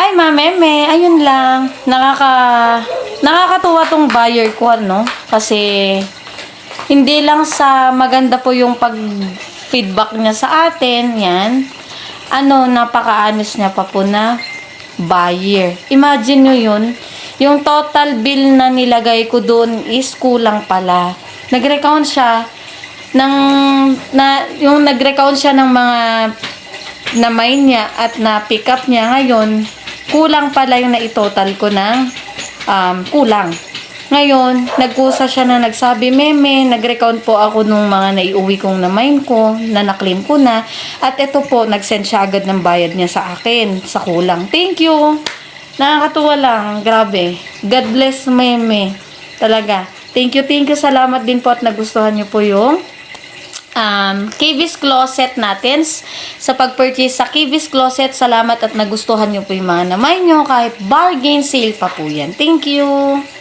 Hi, Mameme. Ayun lang. Nakaka... Nakakatuwa tong buyer ko, ano? Kasi... Hindi lang sa maganda po yung pag-feedback niya sa atin, yan. Ano, napaka-honest niya pa po na buyer. Imagine nyo yun. Yung total bill na nilagay ko doon is kulang pala. Nag-recount siya ng na yung nag-recount siya ng mga na niya at na pick up niya ngayon kulang pala yung na-total ko ng um, kulang. Ngayon, nagkusa siya na nagsabi, Meme, nag-recount po ako nung mga naiuwi kong na mine ko, na na-claim ko na. At ito po, nag-send siya agad ng bayad niya sa akin, sa kulang. Thank you! Nakakatuwa lang, grabe. God bless, Meme. Talaga. Thank you, thank you. Salamat din po at nagustuhan niyo po yung um, Kivis Closet natin. Sa pag-purchase sa Kivis Closet, salamat at nagustuhan niyo po yung mga namay nyo. Kahit bargain sale pa po yan. Thank you!